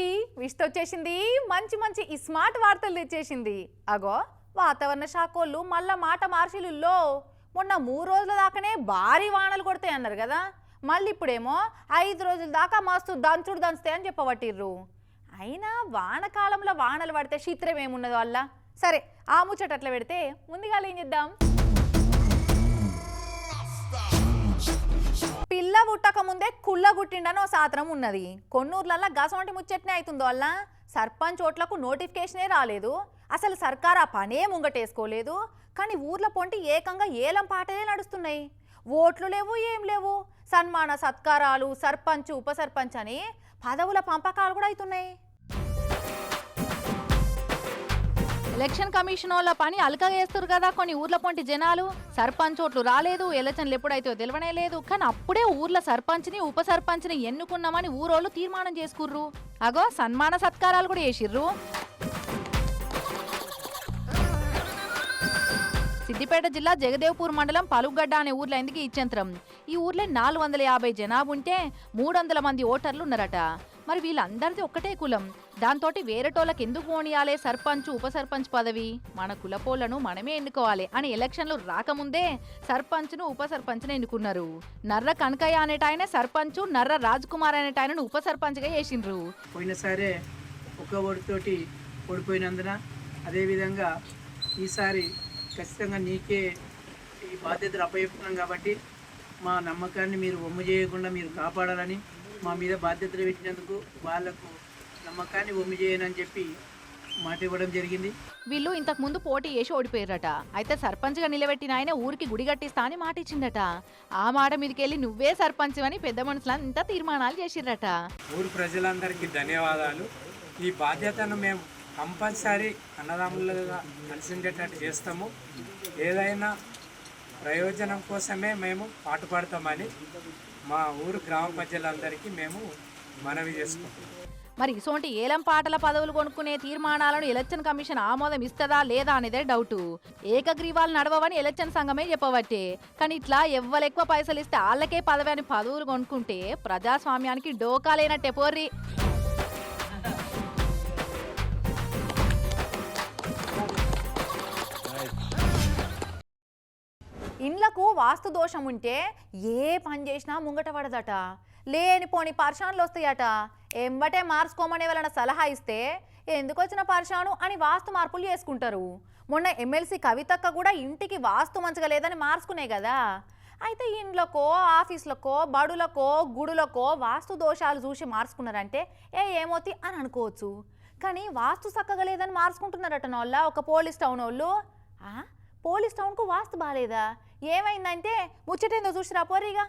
మనకి విష్ట వచ్చేసింది మంచి మంచి ఈ స్మార్ట్ వార్తలు తెచ్చేసింది. అగో వాతావరణ శాఖోళ్ళు మళ్ళా మాట మార్షిలుల్లో మొన్న మూడు రోజుల దాకానే భారీ వానలు కొడతాయి అన్నారు కదా. మళ్ళీ ఇప్పుడేమో ఐదు రోజుల దాకా మస్తు దంచుడు దంచుతాయి అని చెప్పబట్టిర్రు. అయినా వానకాలంలో వానలు పడితే శీత్రం ఏమున్నదో వల్ల సరే ఆ ముచ్చట అట్లా పెడితే ముందుగా ఏం చేద్దాం? పిల్ల పుట్టక ముందే కుళ్ళ ఓ సాత్రం ఉన్నది. కొన్నూర్లల్లా గసవంటి ముచ్చట్నే అవుతుందో వల్ల సర్పంచ్ ఓట్లకు నోటిఫికేషనే రాలేదు. అసలు సర్కార్ ఆ పనే ముంగటేసుకోలేదు. కానీ ఊర్ల పొంటి ఏకంగా ఏలం పాటలే నడుస్తున్నాయి. ఓట్లు లేవు ఏం లేవు. సన్మాన సత్కారాలు సర్పంచ్ ఉప సర్పంచ్ అని పదవుల పంపకాలు కూడా అవుతున్నాయి ఎలక్షన్ కమిషన్ వాళ్ళ పని అలకగేస్తారు కదా కొన్ని ఊర్ల పొంటి జనాలు. సర్పంచ్ ఓట్లు రాలేదు ఎలక్షన్లు ఎప్పుడైతే తెలివనే లేదు కానీ అప్పుడే ఊర్ల సర్పంచ్ని ఉప సర్పంచ్ని ఎన్నుకున్నామని ఊరోళ్ళు తీర్మానం చేసుకుర్రు. అగో సన్మాన సత్కారాలు కూడా చేసిర్రు. సిద్దిపేట జిల్లా జగదేవ్పూర్ మండలం పలుగడ్డ అనే ఊర్లో ఎందుకు ఇచ్చంత్రం? ఈ ఊర్లో నాలుగు వందల యాభై జనాభా ఉంటే మూడు వందల మంది ఓటర్లు ఉన్నారట. మరి వీళ్ళందరిది ఒక్కటే కులం. దాంతోటి వేరేటోళ్ళకి ఎందుకు పోనీయాలే సర్పంచ్ ఉప సర్పంచ్ పదవి? మన కులపోళ్ళను మనమే ఎన్నుకోవాలి అని ఎలక్షన్లు రాకముందే సర్పంచ్ను ఉప సర్పంచ్ను ఎన్నుకున్నారు. నర్ర కనకయ్య అనేటాయన సర్పంచ్ నర్ర రాజ్ కుమార్ అనేటాయనను ఉప సర్పంచ్గా చేసిండ్రు పోయినసారే ఒక ఓడితోటి ఓడిపోయినందున అదేవిధంగా ఈసారి ఖచ్చితంగా నీకే ఈ బాధ్యతలు అప్పచెప్తున్నాం కాబట్టి మా నమ్మకాన్ని మీరు ఒమ్ము చేయకుండా మీరు కాపాడాలని మా మీద బాధ్యతలు పెట్టినందుకు వాళ్ళకు నమ్మకాన్ని ఒమ్ము చేయనని చెప్పి మాట ఇవ్వడం జరిగింది. వీళ్ళు ఇంతకు ముందు పోటీ చేసి ఓడిపోయారట. అయితే సర్పంచ్గా నిలబెట్టిన ఆయన ఊరికి గుడి కట్టిస్తా అని మాట ఇచ్చిండట ఆ మాట మీదకెళ్ళి నువ్వే సర్పంచ్ అని పెద్ద మనుషులంతా తీర్మానాలు చేసిర్రట. ఊరు ప్రజలందరికీ ధన్యవాదాలు. ఈ బాధ్యతను మేము కంపల్సరీ అన్నదమ్ములుగా కలిసి ఉండేటట్టు చేస్తాము. ఏదైనా ప్రయోజనం కోసమే మేము పాటుపడతామని మా ఊరు గ్రామ ప్రజలందరికీ మేము మనవి చేసుకుంటాం మరి ఇసోంటి ఏలం పాటల పదవులు కొనుక్కునే తీర్మానాలను ఎలక్షన్ కమిషన్ ఆమోదం ఇస్తదా లేదా అనేదే డౌట్. ఏకగ్రీవాలు నడవవని ఎలక్షన్ సంఘమే చెప్పబట్టే. కానీ ఇట్లా ఎవ్వలెక్కువ పైసలు ఇస్తే వాళ్ళకే పదవి అని పదవులు కొనుక్కుంటే ప్రజాస్వామ్యానికి డోకా లేనట్టే పోర్రి. ఇండ్లకు వాస్తు దోషం ఉంటే ఏ పని చేసినా ముంగట పడదట. లేనిపోని పర్షాన్లు వస్తాయట. ఎంబటే మార్చుకోమని వాళ్ళ సలహా ఇస్తే ఎందుకు వచ్చిన పర్షాను అని వాస్తు మార్పులు చేసుకుంటారు. మొన్న ఎమ్మెల్సీ కవితక్క కూడా ఇంటికి వాస్తు మంచిగా లేదని మార్చుకునే కదా. అయితే ఇండ్లకో ఆఫీసులకో బడులకో గుడులకో వాస్తు దోషాలు చూసి మార్చుకున్నారంటే ఏ ఏమోతి అని అనుకోవచ్చు. కానీ వాస్తు చక్కగా లేదని మార్చుకుంటున్నారట వాళ్ళ ఒక పోలీస్ టౌన్ వాళ్ళు. ఆ? పోలీస్ టౌన్కు వాస్తు బాగాలేదా ఏమైందంటే ముచ్చటేందో చూసిరా పోరీగా?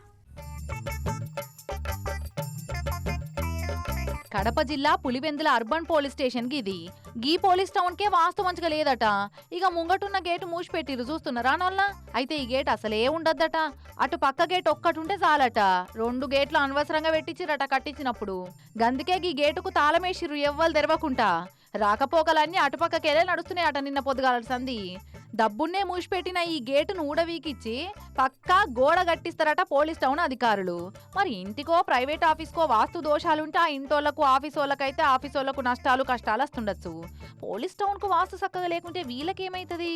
కడప జిల్లా పులివెందుల అర్బన్ పోలీస్ స్టేషన్కి ఇది. గీ పోలీస్ టౌన్ కే వాస్తు మంచిగా లేదట. ఇక ముంగటున్న గేటు మూసిపెట్టిరు చూస్తున్నారా నోళ్ళ అయితే ఈ గేట్ అసలే ఉండద్దట. అటు పక్క గేట్ ఒక్కటుంటే చాలట. రెండు గేట్లు అనవసరంగా పెట్టించిరట కట్టించినప్పుడు. గందుకే గీ గేటుకు తాళమేసిరు ఎవ్వలు తెరవకుండా రాకపోకలన్నీ అటుపక్కకెళ్ళే నడుస్తున్నాయట నిన్న పొద్దుగాల సంధి. డబ్బున్నే మూసిపెట్టిన ఈ గేటును ఊడవీకిచ్చి పక్కా గోడ గట్టిస్తారట పోలీస్ టౌన్ అధికారులు. మరి ఇంటికో ప్రైవేట్ ఆఫీస్కో వాస్తు దోషాలుంటే ఆ ఇంటోళ్ళకు ఆఫీస్ వాళ్ళకైతే ఆఫీస్ వాళ్ళకు నష్టాలు కష్టాలు వస్తుండొచ్చు పోలీస్ టౌన్కు వాస్తు చక్కగా లేకుంటే వీళ్ళకేమైతుంది?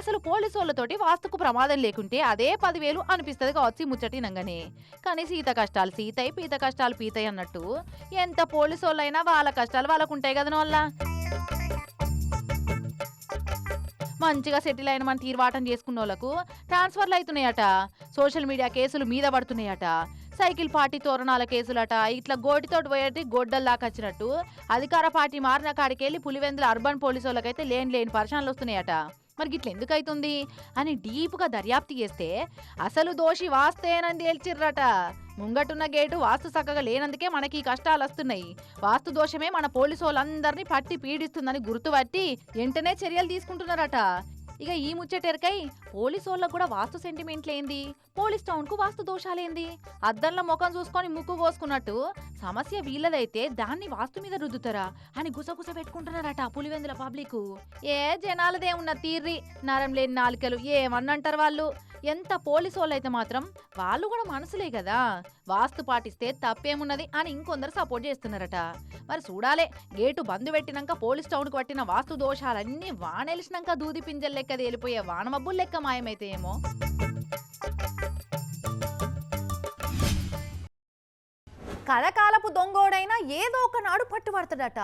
అసలు పోలీసు వాళ్ళతోటి వాస్తుకు ప్రమాదం లేకుంటే అదే పదివేలు అనిపిస్తుంది కావచ్చు ముచ్చటినంగానే. కానీ సీత కష్టాలు సీతయి పీత కష్టాలు పీతయి అన్నట్టు ఎంత పోలీసు వాళ్ళైనా వాళ్ళ కష్టాలు వాళ్ళకు ఉంటాయి కదా వాళ్ళ మంచిగా సెటిల్ అయిన మన తీర్వాటం చేసుకున్న వాళ్ళకు ట్రాన్స్ఫర్లు అవుతున్నాయట సోషల్ మీడియా కేసులు మీద పడుతున్నాయట. Cycle party తోరణాల కేసులట. ఇట్లా గోటితోటి పోయేటి గొడ్డల్లాకి దాకా వచ్చినట్టు. అధికార పార్టీ మారిన కాడికి వెళ్ళి పులివెందుల అర్బన్ పోలీసు వాళ్ళకైతే లేని లేని పరిశానలు వస్తున్నాయట. మరి గిట్ల ఎందుకు అవుతుంది అని డీప్గా దర్యాప్తు చేస్తే అసలు దోషి వాస్తేనని తేల్చిర్రట ముంగటున్న గేటు వాస్తు చక్కగా లేనందుకే మనకి ఈ కష్టాలు వస్తున్నాయి. వాస్తు దోషమే మన పోలీసు వాళ్ళందరినీ పట్టి పీడిస్తుందని గుర్తుపట్టి వెంటనే చర్యలు తీసుకుంటున్నారట. ఇక ఈ ముచ్చటెరకై పోలీసు వాళ్ళకు కూడా వాస్తు సెంటిమెంట్లు ఏంది పోలీస్ టౌన్కు వాస్తు దోషాలేంది? అద్దంలో ముఖం చూసుకొని ముక్కు కోసుకున్నట్టు సమస్య వీళ్ళదైతే దాన్ని వాస్తు మీద రుద్దుతారా? అని గుసగుస పెట్టుకుంటున్నారట పులివెందుల పబ్లిక్. ఏ జనాలదే ఉన్న తీర్రి నరం లేని నాలికలు ఏమన్నంటారు వాళ్ళు? ఎంత పోలీసు వాళ్ళైతే మాత్రం వాళ్ళు కూడా మనసులే కదా? వాస్తు పాటిస్తే తప్పేమున్నది అని ఇంకొందరు సపోర్ట్ చేస్తున్నారట. మరి చూడాలే గేటు బంద్ పెట్టినాక పోలీస్ టౌన్కి పట్టిన వాస్తు దోషాలన్నీ వానెలిసినాక దూది పింజల్ లెక్క తేలిపోయే వానమబ్బులు లెక్క మాయమైతే ఏమో కలకాలపు దొంగోడైనా ఏదో ఒక నాడు పట్టుబడతాడట.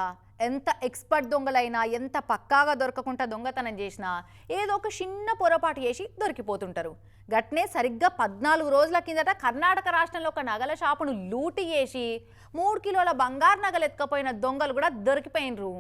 ఎంత ఎక్స్పర్ట్ దొంగలైనా ఎంత పక్కాగా దొరకకుండా దొంగతనం చేసినా ఏదో ఒక చిన్న పొరపాటు చేసి దొరికిపోతుంటారు. గట్నే సరిగ్గా పద్నాలుగు రోజుల కిందట కర్ణాటక రాష్ట్రంలో ఒక నగల షాపును లూటి చేసి మూడు కిలోల బంగారు నగలు ఎత్తుకపోయిన దొంగలు కూడా దొరికిపోయినరు.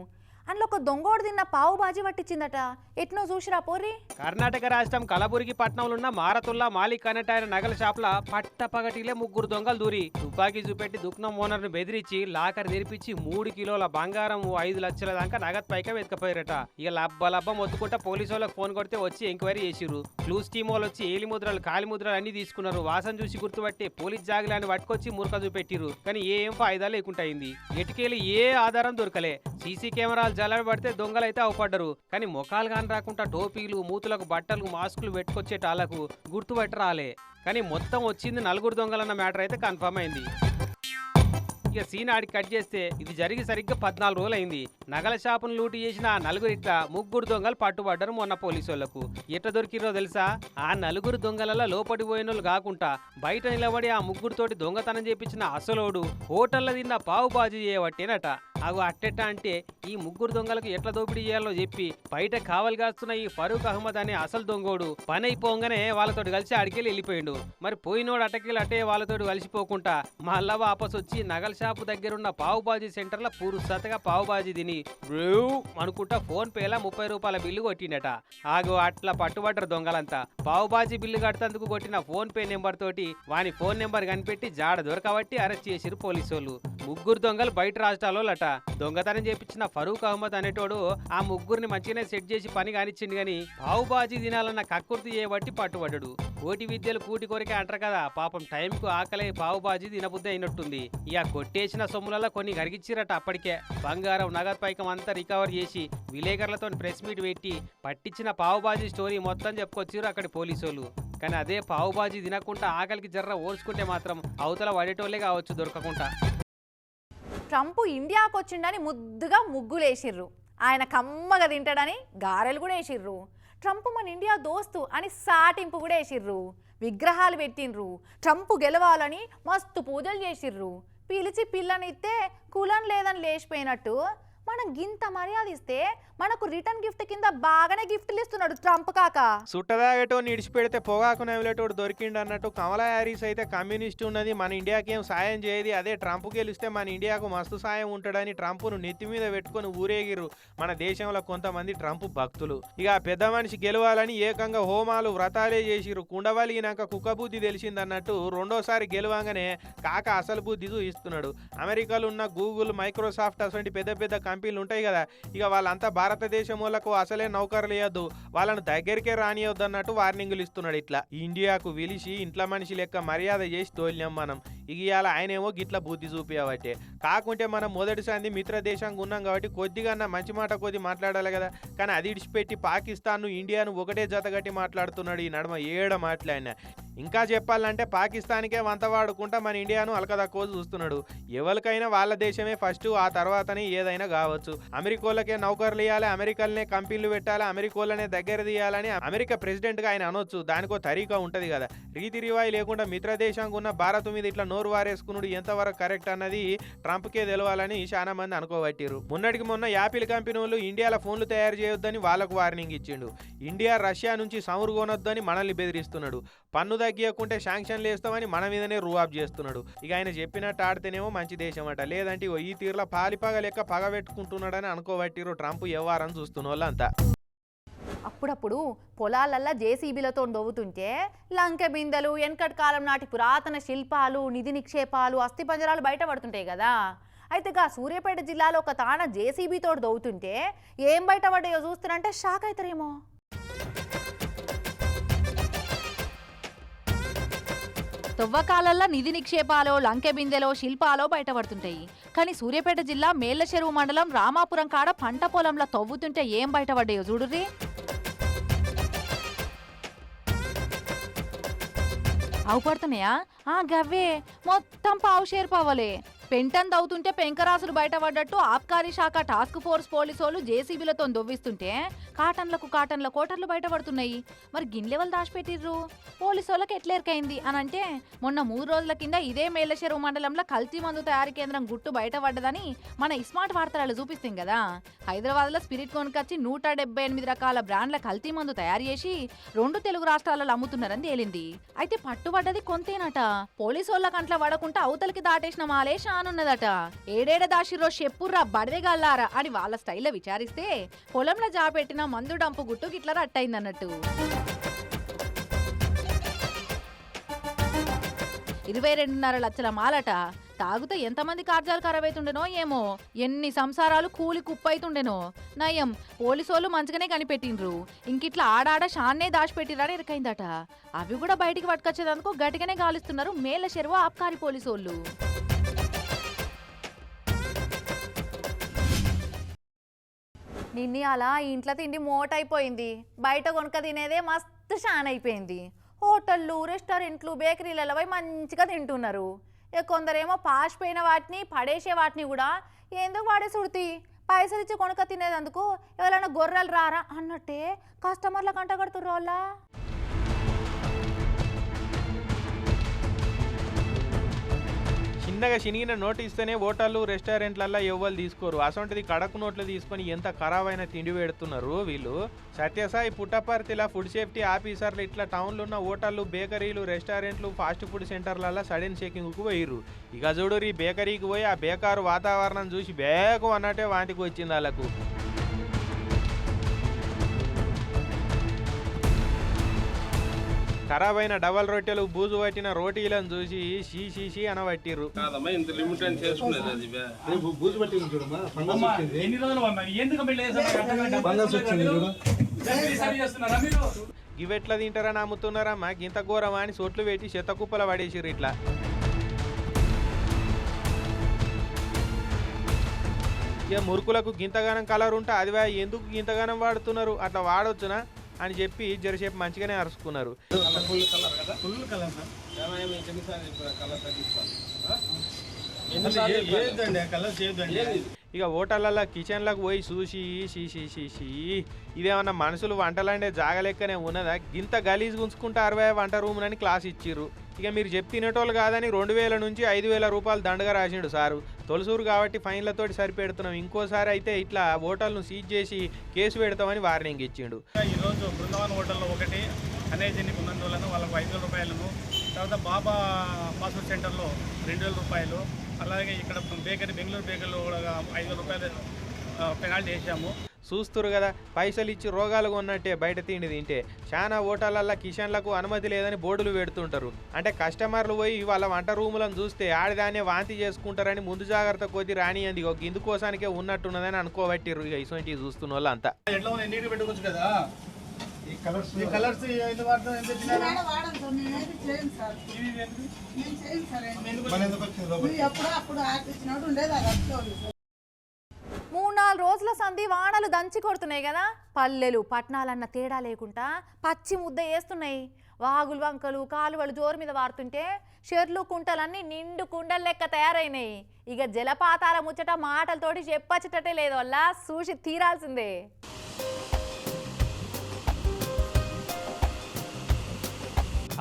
అందులో ఒక దొంగోడు తిన్న పావు బాజీ పట్టించిందట. ఎట్నో చూసిరా పోరి కర్ణాటక రాష్ట్రం కలబురికి పట్టణంలో ఉన్న మారతుల్లా మాలిక్ అనేట ఆయన నగల షాప్ల పట్ట పగటిలే ముగ్గురు దొంగలు దూరి తుపాకీ చూపెట్టి దుక్నం ఓనర్ను బెదిరించి లాకర్ తెరిపించి మూడు కిలోల బంగారం ఐదు లక్షల దాకా నగదు పైగా వెతకపోయారట. ఇక లబ్బ లబ్బ మొత్తుకుంటా పోలీసు వాళ్ళకి ఫోన్ కొడితే వచ్చి ఎంక్వైరీ చేసిరు క్లూస్ టీమ్ వాళ్ళు వచ్చి ఏలి ముద్రలు కాలి ముద్రలు అన్ని తీసుకున్నారు. వాసన చూసి గుర్తుపట్టి పోలీస్ జాగిలాన్ని పట్టుకొచ్చి మురక చూపెట్టిరు కానీ ఏం ఫాయిదా లేకుండా అయింది. ఎటుకేలు ఏ ఆధారం దొరకలే. సీసీ కెమెరాలు జల్లడ పడితే దొంగలైతే అవపడ్డరు. కానీ ముఖాలు కాని రాకుండా టోపీలు మూతులకు బట్టలు మాస్కులు పెట్టుకొచ్చేటాళ్ళకు గుర్తుపట్టి రాలే కానీ మొత్తం వచ్చింది నలుగురు దొంగలన్న మ్యాటర్ అయితే కన్ఫర్మ్ అయింది. ఇక సీన్ ఆడికి కట్ చేస్తే ఇది జరిగి సరిగ్గా పద్నాలుగు రోజులు అయింది నగల షాపును లూటు చేసిన ఆ నలుగురు ముగ్గురు దొంగలు పట్టుబడ్డారు మొన్న పోలీసు వాళ్ళకు ఎట్ట దొరికిరో తెలుసా? ఆ నలుగురు దొంగలలో లోపడి పోయిన వాళ్ళు కాకుండా బయట నిలబడి ఆ ముగ్గురుతోటి దొంగతనం చేపించిన అసలోడు హోటల్లో తిన్న పావు బాజీ చేయబట్టేనట. అగు అట్టెట్ట అంటే ఈ ముగ్గురు దొంగలకు ఎట్లా దోపిడీ చేయాలో చెప్పి బయట కావలి కాస్తున్న ఈ ఫరూక్ అహ్మద్ అనే అసలు దొంగోడు పని అయిపోగానే వాళ్ళతో కలిసి అడికెళ్ళి వెళ్ళిపోయిండు. మరి పోయినోడు అటకెళ్ళి అట్టే వాళ్ళతో కలిసిపోకుండా మళ్ళా వాపస్ వచ్చి నగల షాపు దగ్గరున్న పావుబాజీ సెంటర్లో పూరుసతగా పావుబాజీ తిని అనుకుంటా ఫోన్ పేలా ముప్పై రూపాయల బిల్లు కొట్టిండట. ఆగు అట్లా పట్టుబడ్డరు దొంగలంతా. పావుబాజీ బిల్లు కట్టేందుకు కొట్టిన ఫోన్ పే నెంబర్ తోటి వాని ఫోన్ నెంబర్ కనిపెట్టి జాడ దొరకబట్టి అరెస్ట్ చేసిరు పోలీసోళ్ళు. ముగ్గురు దొంగలు బయట రాష్ట్రాల్లో దొంగతనం చేపించిన ఫరూక్ అహ్మద్ అనేటోడు ఆ ముగ్గురిని మంచిగానే సెట్ చేసి పని కానిచ్చిండు గాని పావుబాజీ తినాలన్న కక్కుర్తి చేయబట్టి పట్టుబడ్డాడు. కోటి విద్యలు కూటి కొరికే అంటారు కదా పాపం టైంకు ఆకలే పావుబాజీ తినబుద్ధి అయినట్టుంది. ఇక కొట్టేసిన సొమ్ములలో కొన్ని కరిగిచ్చిరట అప్పటికే. బంగారం నగర్ పైకం అంతా రికవర్ చేసి విలేకరులతో ప్రెస్ మీట్ పెట్టి పట్టించిన పావుబాజీ స్టోరీ మొత్తం చెప్పుకొచ్చారు అక్కడి పోలీసులు కానీ అదే పావుబాజీ తినకుండా ఆకలికి జర్ర ఓడ్చుకుంటే మాత్రం అవతల పడేటోళ్ళే కావచ్చు దొరకకుండా ట్రంప్ ఇండియాకు వచ్చిండని ముద్దుగా ముగ్గులేసిర్రు. ఆయన కమ్మగా తింటాడని గారెలు కూడా వేసిర్రు. ట్రంప్ మన ఇండియా దోస్తు అని సాటింపు కూడా వేసిర్రు. విగ్రహాలు పెట్టిండ్రు. ట్రంప్ గెలవాలని మస్తు పూజలు చేసిర్రు. పిలిచి పిల్లనిస్తే కులం లేదని లేచిపోయినట్టు మనం గింత మర్యాద ఇస్తే మనకు రిటర్న్ గిఫ్ట్ కింద బాగానే గిఫ్ట్లు ఇస్తున్నాడు ట్రంప్ కాక. సుట్టదాగేటో నిడిచిపెడితే పొగాకు నవ్వులేటోడు దొరికిండు అన్నట్టు కమలా హ్యారీస్ అయితే కమ్యూనిస్ట్ ఉన్నది మన ఇండియాకి ఏం సాయం చేయదు. అదే ట్రంప్ గెలిస్తే మన ఇండియాకు మస్తు సాయం ఉంటాడని ట్రంప్ను నెత్తి మీద పెట్టుకొని ఊరేగిరు మన దేశంలో కొంతమంది ట్రంప్ భక్తులు. ఇక పెద్ద మనిషి గెలవాలని ఏకంగా హోమాలు వ్రతాలే చేసిరు కుండవలిగినాక కుక్క బుద్ధి తెలిసిందన్నట్టు రెండోసారి గెలవంగానే కాక అసలు బుద్ధి చూపిస్తున్నాడు. అమెరికాలో ఉన్న గూగుల్ మైక్రోసాఫ్ట్ అటువంటి పెద్ద పెద్ద కంపెనీలు ఉంటాయి కదా. ఇక వాళ్ళంతా భారతదేశం వాళ్ళకు అసలే నౌకర్లు వాళ్ళను దగ్గరికే రానియొద్దు అన్నట్టు వార్నింగులు ఇస్తున్నాడు ఇట్లా. ఇండియాకు పిలిచి ఇంట్లో మనిషి లెక్క మర్యాద చేసి తోలినాం మనం. ఇక ఇవాళ ఆయనేమో గిట్ల బుద్ధి చూపించబట్టే కాకుంటే మనం మొదటిసారి మిత్ర దేశంగా ఉన్నాం కాబట్టి కొద్దిగా మంచి మాట కొద్ది మాట్లాడాలి కదా. కానీ అది ఇడిచిపెట్టి పాకిస్తాన్ను ఇండియాను ఒకటే జతగట్టి మాట్లాడుతున్నాడు ఈ నడమ. ఏడ మాట్లాడినా. ఇంకా చెప్పాలంటే పాకిస్తాన్కే వంత వాడుకుంటా మన ఇండియాను అలకదక్కువ చూస్తున్నాడు. ఎవరికైనా వాళ్ళ దేశమే ఫస్ట్ ఆ తర్వాతనే ఏదైనా కావచ్చు. అమెరికోలకే నౌకర్లు ఇవ్వాలి అమెరికల్నే కంపెనీలు పెట్టాలి అమెరికోలనే దగ్గర తీయాలని అమెరికా ప్రెసిడెంట్గా ఆయన అనొచ్చు. దానికో తరీకా ఉంటుంది కదా. రీతి రివాయి లేకుండా మిత్ర దేశంగా ఉన్న భారత్ మీద ఇట్లా నోరు వారేసుకున్నాడు ఎంతవరకు కరెక్ట్ అన్నది ట్రంప్కే తెలవాలని చాలా మంది అనుకోబట్టిరు మొన్నటికి మొన్న యాపిల్ కంపెనీ వాళ్ళు ఇండియాలో ఫోన్లు తయారు చేయొద్దని వాళ్ళకు వార్నింగ్ ఇచ్చిండు. ఇండియా రష్యా నుంచి సమురు కొనొద్దని మనల్ని బెదిరిస్తున్నాడు. పన్ను తగ్గియకుంటే శాంక్షన్లు వేస్తామని మన మీదనే రూఆప్ చేస్తున్నాడు. ఇక ఆయన చెప్పినట్టు ఆడితేనేమో మంచి దేశం అట లేదంటే ఈ తీరులో పాలిపగ లెక్క పగ పెట్టుకుంటున్నాడని అనుకోబట్టిరు ట్రంప్ వ్యవహారం చూస్తున్న వాళ్ళంతా అప్పుడప్పుడు పొలాలల్లా జేసీబీలతో దొవ్వుతుంటే లంకె బిందెలు వెనకటి కాలం నాటి పురాతన శిల్పాలు నిధి నిక్షేపాలు అస్థిపంజరాలు బయటపడుతుంటాయి కదా. అయితే గా సూర్యాపేట జిల్లాలో ఒక తాన జేసీబీతో దొవ్వుతుంటే ఏం బయటపడ్డాయో చూస్తున్నారంటే షాక్ అవుతారేమో తవ్వకాలల్లో నిధి నిక్షేపాలో లంకె బిందెలో శిల్పాలో బయటపడుతుంటాయి. కానీ సూర్యాపేట జిల్లా మేళ్ళ చెరువు మండలం రామాపురం కాడ పంట పొలంలో తవ్వుతుంటే ఏం బయటపడ్డాయో చూడుర్రీ. అవుపడుతున్నాయా ఆ గవ్వే మొత్తం పావు షేర్ పెంటన్ దవ్వుతుంటే పెంకరాసులు బయటపడ్డట్టు ఆబ్కారీ శాఖ టాస్క్ ఫోర్స్ పోలీసోళ్ళు జేసీబీలతో దొవ్విస్తుంటే కాటన్లకు కాటన్ల కోటర్లు బయటపడుతున్నాయి. మరి గిన్నెవలు దాచిపెట్టిర్రు? పోలీసోళ్ళకి ఎట్లేరికైంది అని అంటే మొన్న మూడు రోజుల కింద ఇదే మేలచెరువు మండలంలో కల్తీ మందు తయారీ కేంద్రం గుట్టు బయటపడ్డదని మన ఇస్మార్ట్ వార్తలు చూపిస్తాం కదా. హైదరాబాద్లో స్పిరిట్ కొనుకొచ్చి నూట డెబ్బై ఎనిమిది రకాల బ్రాండ్ల కల్తీ మందు తయారు చేసి రెండు తెలుగు రాష్ట్రాలలో అమ్ముతున్నారని తేలింది. అయితే పట్టుబడ్డది కొంతేనట. పోలీసు వాళ్ళ కంట్ల పడకుండా అవతలికి దాటేసిన మాలేషా షానున్నదట ఏడేడ దాషిరో చెప్పుర్రా బడదెగల్లారా అని వాళ్ళ స్టైల్లో విచారిస్తే పొలంలో జాపెట్టిన మందు డంపు గుట్టు గిట్ల రట్టయిందన్నట్టు. ఇరవై రెండున్నర లక్షల మాలట తాగుతే ఎంతమంది కార్యాలు ఖరాబ్ అవుతుండెనో ఏమో ఎన్ని సంసారాలు కూలి కుప్పైతుండెనో. నయం పోలీసోళ్ళు మంచిగానే కనిపెట్టిండ్రు. ఇంకిట్లా ఆడాడ షాన్నే దాచిపెట్టిరని ఇరకైందట. అవి కూడా బయటికి పట్టుకొచ్చేదందుకు గట్టిగానే గాలిస్తున్నారు మేళ్ళ చెరువు ఆబ్కారి పోలీసోళ్ళు. నిన్ని అలా ఇంట్లో తిండి మోటైపోయింది. బయట కొనుక తినేదే మస్తు షాన్ అయిపోయింది హోటళ్ళు రెస్టారెంట్లు బేకరీలలో పోయి మంచిగా తింటున్నారు. ఇక కొందరేమో పాసిపోయిన వాటిని పడేసే వాటిని కూడా ఎందుకు వాడేసి ఉడితి పైసలు ఇచ్చి కొనుక తినేదందుకు ఎవరైనా గొర్రెలు రారా? అన్నట్టే కస్టమర్ల కంటగడుతుర్రు వాళ్ళ. చిన్నగా చినిగిన నోటు ఇస్తేనే హోటళ్ళు రెస్టారెంట్లల్లో ఎవ్వరు తీసుకోరు. అసొంటిది కడకు నోట్లు తీసుకొని ఎంత ఖరాబైన తిండి పెడుతున్నారు వీళ్ళు? సత్యసాయి పుట్టపర్తిలా ఫుడ్ సేఫ్టీ ఆఫీసర్లు ఇట్లా టౌన్లో ఉన్న హోటళ్ళు బేకరీలు రెస్టారెంట్లు ఫాస్ట్ ఫుడ్ సెంటర్లలో సడన్ చెకింగ్కు పోయిర్రు. ఇక చూడు ఈ బేకరీకి పోయి ఆ బేకారు వాతావరణం చూసి బేగం అన్నట్టే వాంతికి వచ్చింది వాళ్ళకు ఖరాబైన డబల్ రొట్టెలు బూజు పట్టిన రోటీలను చూసి షీ షీ షీ అనబట్టిర్రు. కాదమ్మా ఇంత లిమిట్ అని చేసుకునేది అది బే. బూజు పట్టింది చూడమ్మా ఫంగస్ వచ్చింది. ఎన్ని రోజులు మరి ఎందుకు మీరు లేసారు? ఫంగస్ వచ్చింది చూడు. మీరు సరి చేస్తున్నారా మీరు? ఇవెట్లా తింటారని అమ్ముతున్నారమ్మా గింత ఘోరమా అని సొట్లు పెట్టి చెత్త కుప్పల పడేసిర్రు ఇట్లా. ఇక మురుకులకు గింతగానం కలర్ ఉంటే అది ఎందుకు గింతగానం వాడుతున్నారు? అట్లా వాడొచ్చునా? అని చెప్పి జరసేపు మంచిగానే అరుచుకున్నారు. కలర్ కలర్ చేయొద్దండి? ఇక హోటళ్ళల్లో కిచెన్లకు పోయి చూసి షీ షీ ఇదేమన్నా మనుషులు వంటలండే జాగలెక్కనే ఉన్నదా? గింత గలీజ్ గుంచుకుంటే అరవై వంట రూములని క్లాస్ ఇచ్చిర్రు. ఇక మీరు చెప్పి తినేటోళ్ళు కాదని రెండు వేల నుంచి ఐదు వేల రూపాయలు దండగా రాసిండు సారు. తొలసూరు కాబట్టి ఫైన్లతోటి సరిపెడుతున్నాం. ఇంకోసారి అయితే ఇట్లా హోటల్ను సీజ్ చేసి కేసు పెడతామని వార్నింగ్ ఇచ్చిండు. ఈరోజు బృందావన్ హోటల్లో ఒకటి అనేజెనిక్ ఉన్నందువలన వాళ్ళకు ఐదు వేల రూపాయలను తర్వాత బాబా ఫాస్ట్ ఫుడ్ సెంటర్లో రెండు వేల రూపాయలు అలాగే ఇక్కడ బేకరీ బెంగళూరు బేకరీలో కూడా ఐదు రూపాయలు పెనాల్టీ వేసాము. చూస్తురు కదా పైసలు ఇచ్చి రోగాలు కొన్నట్టే బయట తిండి తింటే. చాలా హోటళ్ళల్లో కిచెన్లకు అనుమతి లేదని బోర్డులు పెడుతుంటారు. అంటే కస్టమర్లు పోయి వాళ్ళ వంట రూములను చూస్తే ఆడదాన్నే వాంతి చేసుకుంటారని ముందు జాగ్రత్త కొద్ది రానియంది ఒక ఇందుకోసానికే ఉన్నట్టున్నదని అనుకోబట్టిర్రు ఇక ఇటువంటి చూస్తున్న ఉంది నీట్ పెట్టుకోవచ్చు కదా? ఈ కలర్స్ ఈ కలర్స్ ఎందుకు వాడతాం ఎందుకు వచ్చినారు నేను వాడను సార్ నేనేది చేయను సార్. నేను చేయను సార్ ఏం. మన ఎందుకు వచ్చింది? లోపలికి? నువ్వు ఎప్పుడో అప్పుడు ఆపించినట్టు ఉండేది అది అట్లా ఉంది సార్ మూడు నాలుగు రోజుల సంధి వానలు దంచి కొడుతున్నాయి కదా? పల్లెలు పట్నాలన్న తేడా లేకుండా పచ్చి ముద్ద వేస్తున్నాయి. వాగులు వంకలు కాలువలు జోరు మీద వారుతుంటే చెర్లు కుంటలన్నీ నిండు కుండల లెక్క తయారైనాయి. ఇక జలపాతాల ముచ్చట మాటలతోటి చెప్పచ్చటటే లేదు వల్ల చూసి తీరాల్సిందే.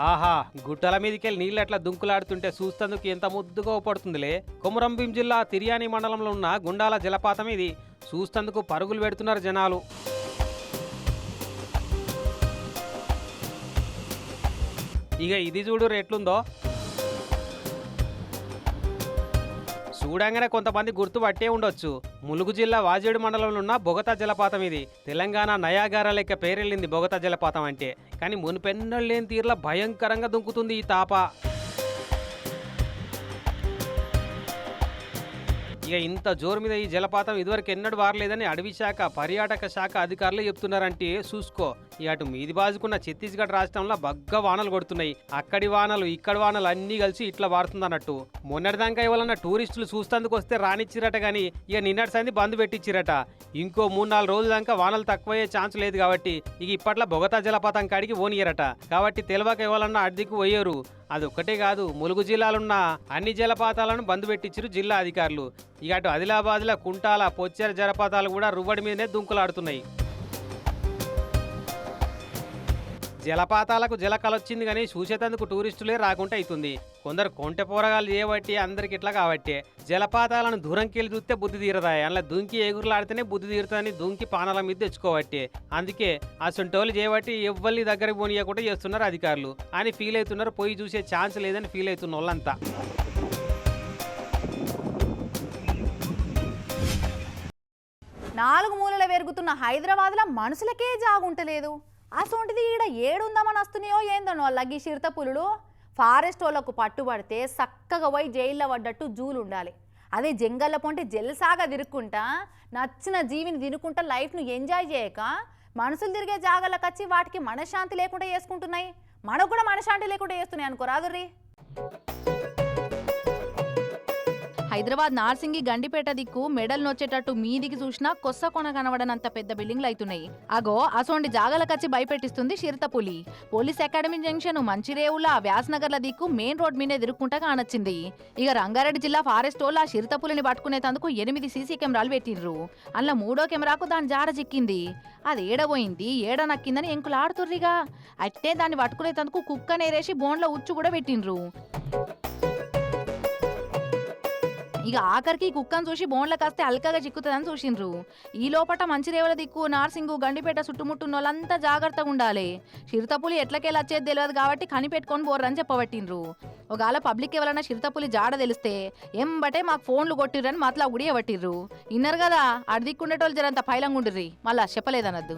ఆహా గుట్టల మీదకెళ్ళి నీళ్ళు అట్లా దుంకులాడుతుంటే చూస్తందుకు ఎంత ముద్దుగా పడుతుందిలే. కొమురంభీం జిల్లా తిర్యాని మండలంలో ఉన్న గుండాల జలపాతం ఇది. చూస్తందుకు పరుగులు పెడుతున్నారు జనాలు. ఇక ఇది చూడు ఎట్లుందో చూడంగానే కొంతమంది గుర్తుపట్టే ఉండొచ్చు. ములుగు జిల్లా వాజేడు మండలంలో ఉన్న బొగతా జలపాతం ఇది. తెలంగాణ నయాగార లెక్క పేరెళ్ళింది బొగతా జలపాతం అంటే. కానీ మునిపెన్నడు లేని తీరులో భయంకరంగా దుంకుతుంది ఈ తాప. ఇక ఇంత జోరు మీద ఈ జలపాతం ఇదివరకు ఎన్నడూ వారలేదని అడవి శాఖ పర్యాటక శాఖ అధికారులు చెప్తున్నారంటే చూసుకో. అటు మీది బాజుకున్న ఛత్తీస్గఢ్ రాష్ట్రంలో బగ్గ వానలు కొడుతున్నాయి. అక్కడి వానలు ఇక్కడి వానలు అన్నీ కలిసి ఇట్లా వాడుతుందన్నట్టు. మొన్నటిదాకా ఇవ్వాలన్న టూరిస్టులు చూస్తందుకు వస్తే రానిచ్చిరట కానీ ఇక నిన్నటి సంది బంద్ పెట్టించిరట ఇంకో మూడు నాలుగు రోజుల దాకా వానలు తక్కువయ్యే ఛాన్స్ లేదు కాబట్టి ఇక ఇప్పట్లో బొగతా జలపాతం కాడికి ఓనియరట కాబట్టి తెలివక ఇవ్వాలన్న అడ్దికి పోయారు. అదొక్కటే కాదు ములుగు జిల్లాలున్న అన్ని జలపాతాలను బంద్ పెట్టించారు జిల్లా అధికారులు. ఇక అటు ఆదిలాబాద్ల కుంటాల పొచ్చేర జలపాతాలు కూడా రువ్వడి మీదనే దుంకులాడుతున్నాయి. జలపాతాలకు జలకలొచ్చింది కానీ చూసేటందుకు టూరిస్టులే రాకుండా అవుతుంది కొందరు కొంటె పోరగాలు చేయబట్టి అందరికి ఇట్లా కాబట్టి. జలపాతాలను దూరంకెళ్ళి చూస్తే బుద్ధి తీరదా? అందులో దుంకి ఎగురులాడితేనే బుద్ధి తీరుతుందని దుంకి పానాల మీద తెచ్చుకోబట్టి. అందుకే ఆ సొంటోళ్ళు చేయబట్టి ఎవ్వరిని దగ్గరికి పోనీయకుండా చేస్తున్నారు అధికారులు. అని ఫీల్ అవుతున్నారు పోయి చూసే ఛాన్స్ లేదని ఫీల్ అవుతున్న వాళ్ళంతా. నాలుగు మూలల పెరుగుతున్న హైదరాబాద్లో మనుషులకే జాగుంటలేదు. అసొంటిది ఈడ ఏడుందామని వస్తున్నాయో ఏందనో వాళ్ళకి చిరుత పులులు. ఫారెస్ట్ వాళ్ళకు పట్టుబడితే చక్కగా పోయి జైల్లో పడ్డట్టు జూలు ఉండాలి. అదే జంగల్లో పొంటే జల్సాగా తిరుక్కుంటా నచ్చిన జీవిని తినుకుంటా లైఫ్ను ఎంజాయ్ చేయక మనుషులు తిరిగే జాగాలకు వచ్చి వాటికి మనశ్శాంతి లేకుండా చేసుకుంటున్నాయి. మనకు కూడా మనశ్శాంతి లేకుండా చేస్తున్నాయి అనుకో రాదుర్రీ. హైదరాబాద్ నార్సింగి గండిపేట దిక్కు మెడల్ నొచ్చేటట్టు మీదికి చూసినా కొస్స కొన కనబడనంత పెద్ద బిల్డింగ్లు అవుతున్నాయి అగో అసోంటి జాగలకచ్చి భయపెట్టిస్తుంది చిరుతపులి పోలీస్ అకాడమీ జంక్షన్ మంచిరేవుల వ్యాసనగర్ల దిక్కు మెయిన్ రోడ్ మీదే తిరుక్కుంటా కానొచ్చింది. ఇక రంగారెడ్డి జిల్లా ఫారెస్ట్ వాళ్ళు ఆ చిరుతపులిని పట్టుకునేందుకు ఎనిమిది సీసీ కెమెరాలు పెట్టిండ్రు. అందులో మూడో కెమెరాకు దాని జార చిక్కింది. అది ఏడబోయింది ఏడ నక్కిందని ఎంకులాడుతుర్రిగా. అట్టే దాన్ని పట్టుకునేందుకు కుక్క నేరేసి బోన్లో ఉచ్చు కూడా పెట్టిండ్రు. ఇక ఆఖరికి కుక్కను చూసి బోన్ల కాస్తే అల్కగా చిక్కుతుందని చూసిండ్రు. ఈ లోపట మంచిరేవుల దిక్కు నార్సింగు గండిపేట చుట్టుముట్టున్న వాళ్ళంతా జాగ్రత్తగా ఉండాలి. చిరుతపులి ఎట్లకెళ్ళి వచ్చేది తెలియదు కాబట్టి కనిపెట్టుకొని పోర్రని చెప్పబట్టిండ్రు. ఒకవేళ పబ్లిక్ ఎవరైనా చిరుతపులి జాడ తెలిస్తే ఎంబటే మాకు ఫోన్లు కొట్టిర్రని మాట్లా ఉడియబట్టిర్రు ఇన్నర్ కదా అడిదిక్కుండేటోళ్ళు జరంత పైలంగుండ్రి మళ్ళా చెప్పలేదనద్దు.